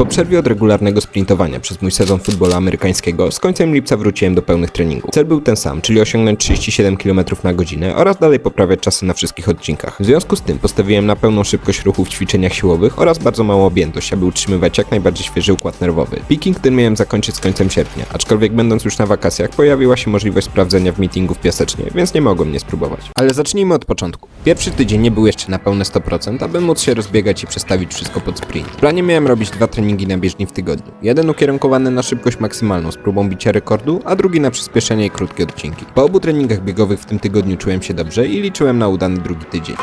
Po przerwie od regularnego sprintowania przez mój sezon futbolu amerykańskiego, z końcem lipca wróciłem do pełnych treningów. Cel był ten sam, czyli osiągnąć 37 km na godzinę oraz dalej poprawiać czasy na wszystkich odcinkach. W związku z tym postawiłem na pełną szybkość ruchu w ćwiczeniach siłowych oraz bardzo małą objętość, aby utrzymywać jak najbardziej świeży układ nerwowy. Peaking ten miałem zakończyć z końcem sierpnia, aczkolwiek będąc już na wakacjach pojawiła się możliwość sprawdzenia w meetingu w Piasecznie, więc nie mogłem nie spróbować. Ale zacznijmy od początku. Pierwszy tydzień nie był jeszcze na pełne 100%, aby móc się rozbiegać i przestawić wszystko pod sprint. W planie miałem robić dwa treningi na bieżni w tygodniu. Jeden ukierunkowany na szybkość maksymalną z próbą bicia rekordu, a drugi na przyspieszenie i krótkie odcinki. Po obu treningach biegowych w tym tygodniu czułem się dobrze i liczyłem na udany drugi tydzień.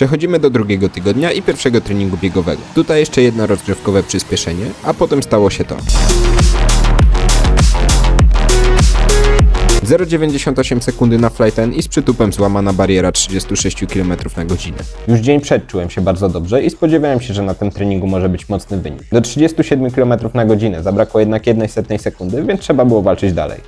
Przechodzimy do drugiego tygodnia i pierwszego treningu biegowego. Tutaj jeszcze jedno rozgrzewkowe przyspieszenie, a potem stało się to. 0,98 sekundy na fly ten i z przytupem złamana bariera 36 km na godzinę. Już dzień przed czułem się bardzo dobrze i spodziewałem się, że na tym treningu może być mocny wynik. Do 37 km na godzinę zabrakło jednak 1,1 sekundy, więc trzeba było walczyć dalej.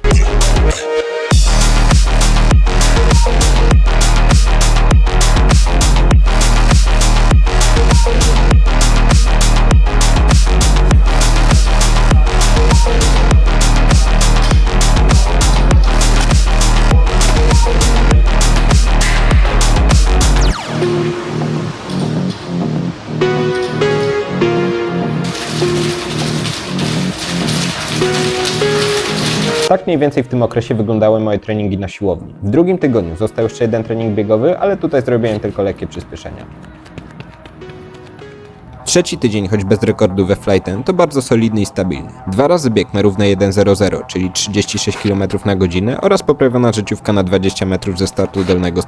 Tak mniej więcej w tym okresie wyglądały moje treningi na siłowni. W drugim tygodniu został jeszcze jeden trening biegowy, ale tutaj zrobiłem tylko lekkie przyspieszenia. Trzeci tydzień, choć bez rekordu we flighten, to bardzo solidny i stabilny. Dwa razy bieg na równe 1.00, czyli 36 km na godzinę oraz poprawiona życiówka na 20 metrów ze startu dolnego z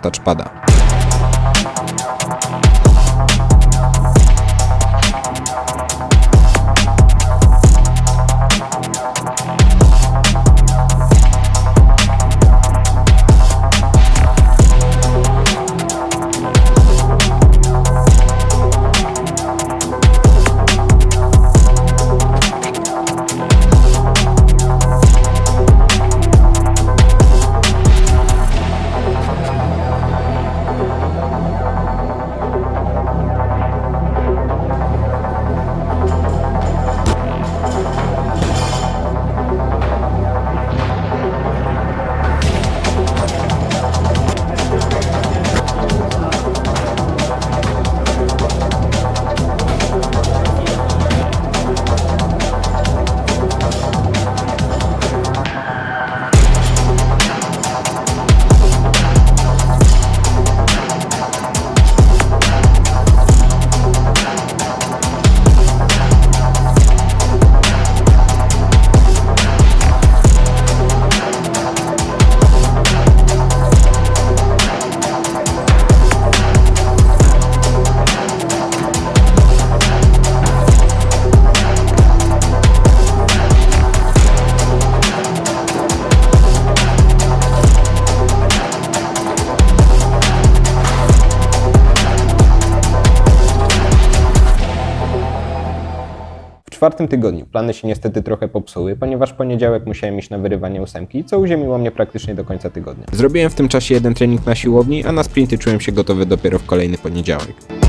czwartym tygodniu plany się niestety trochę popsuły, ponieważ w poniedziałek musiałem iść na wyrywanie ósemki, co uziemiło mnie praktycznie do końca tygodnia. Zrobiłem w tym czasie jeden trening na siłowni, a na sprinty czułem się gotowy dopiero w kolejny poniedziałek.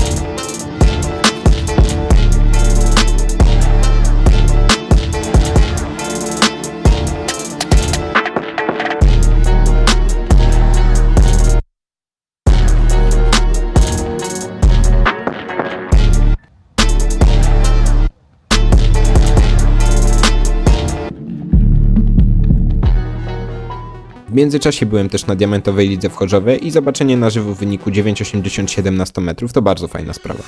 Międzyczasie byłem też na diamentowej lidze w Chorzowie i zobaczenie na żywo wyniku 9,87 na 100 metrów to bardzo fajna sprawa.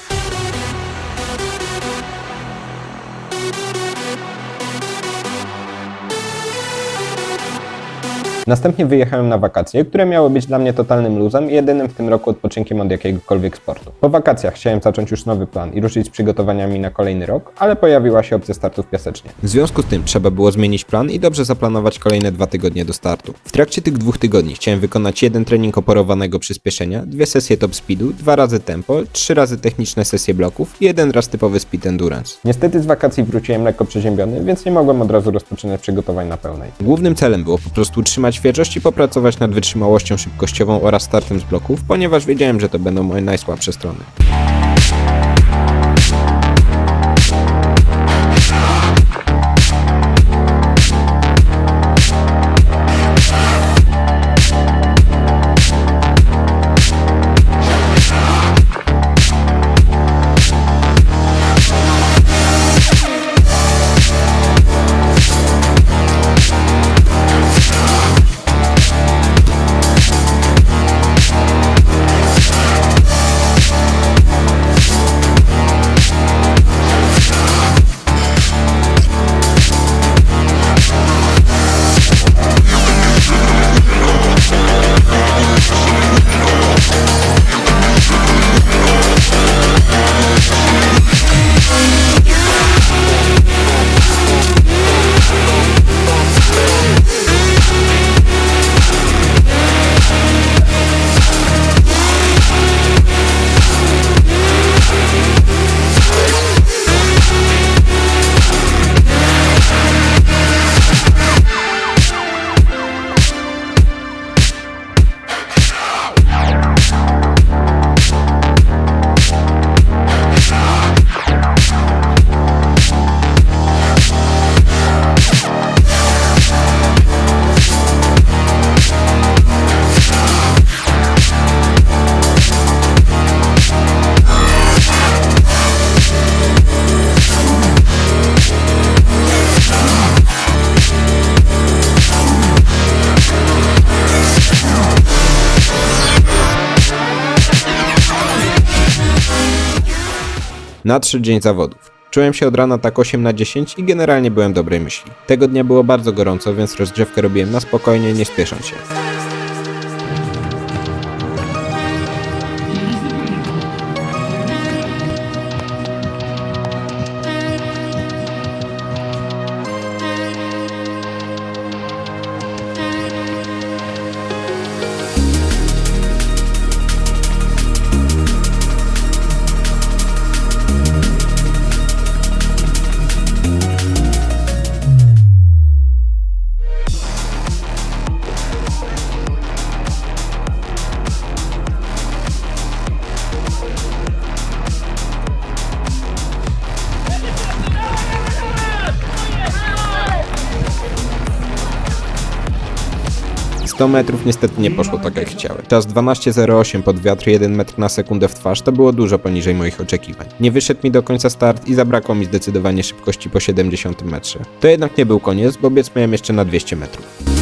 Następnie wyjechałem na wakacje, które miały być dla mnie totalnym luzem i jedynym w tym roku odpoczynkiem od jakiegokolwiek sportu. Po wakacjach chciałem zacząć już nowy plan i ruszyć z przygotowaniami na kolejny rok, ale pojawiła się opcja startów piasecznie. W związku z tym trzeba było zmienić plan i dobrze zaplanować kolejne dwa tygodnie do startu. W trakcie tych dwóch tygodni chciałem wykonać jeden trening oporowanego przyspieszenia, dwie sesje top speedu, dwa razy tempo, trzy razy techniczne sesje bloków i jeden raz typowy speed endurance. Niestety z wakacji wróciłem lekko przeziębiony, więc nie mogłem od razu rozpoczynać przygotowań na pełnej. Głównym celem było po prostu utrzymać świeżość i popracować nad wytrzymałością szybkościową oraz startem z bloków, ponieważ wiedziałem, że to będą moje najsłabsze strony. Nadszedł dzień zawodów. Czułem się od rana tak 8 na 10 i generalnie byłem dobrej myśli. Tego dnia było bardzo gorąco, więc rozgrzewkę robiłem na spokojnie, nie spiesząc się. Sto metrów niestety nie poszło tak jak chciałem. Czas 12.08 pod wiatr 1 metr na sekundę w twarz to było dużo poniżej moich oczekiwań. Nie wyszedł mi do końca start i zabrakło mi zdecydowanie szybkości po 70 metrze. To jednak nie był koniec, bo biec miałem jeszcze na 200 metrów.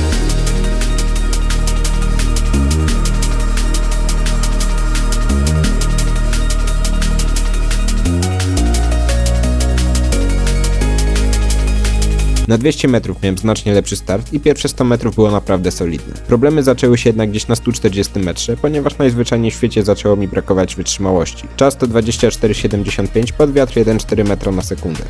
Na 200 metrów miałem znacznie lepszy start i pierwsze 100 metrów było naprawdę solidne. Problemy zaczęły się jednak gdzieś na 140 metrze, ponieważ najzwyczajniej w świecie zaczęło mi brakować wytrzymałości. Czas to 24,75 pod wiatr 1,4 metra na sekundę.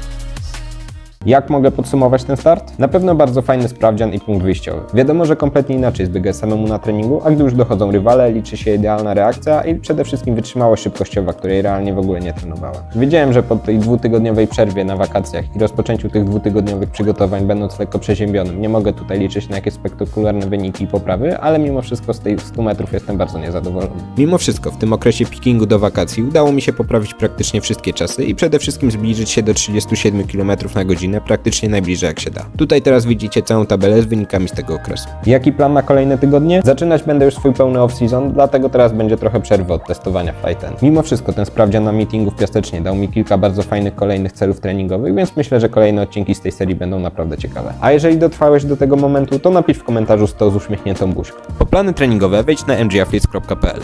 Jak mogę podsumować ten start? Na pewno bardzo fajny sprawdzian i punkt wyjściowy. Wiadomo, że kompletnie inaczej jest samemu na treningu, a gdy już dochodzą rywale, liczy się idealna reakcja i przede wszystkim wytrzymałość szybkościowa, której realnie w ogóle nie trenowałem. Wiedziałem, że po tej dwutygodniowej przerwie na wakacjach i rozpoczęciu tych dwutygodniowych przygotowań, będąc lekko przeziębionym, nie mogę tutaj liczyć na jakieś spektakularne wyniki i poprawy, ale mimo wszystko z tych 100 metrów jestem bardzo niezadowolony. Mimo wszystko, w tym okresie pickingu do wakacji udało mi się poprawić praktycznie wszystkie czasy i przede wszystkim zbliżyć się do 37 km na godzinę praktycznie najbliżej jak się da. Tutaj teraz widzicie całą tabelę z wynikami z tego okresu. Jaki plan na kolejne tygodnie? Zaczynać będę już swój pełny off-season, dlatego teraz będzie trochę przerwy od testowania Flight End. Mimo wszystko ten sprawdzian na meetingu w Piasecznie dał mi kilka bardzo fajnych kolejnych celów treningowych, więc myślę, że kolejne odcinki z tej serii będą naprawdę ciekawe. A jeżeli dotrwałeś do tego momentu, to napisz w komentarzu 100 z uśmiechniętą buźką. Po plany treningowe wejdź na mgafleets.pl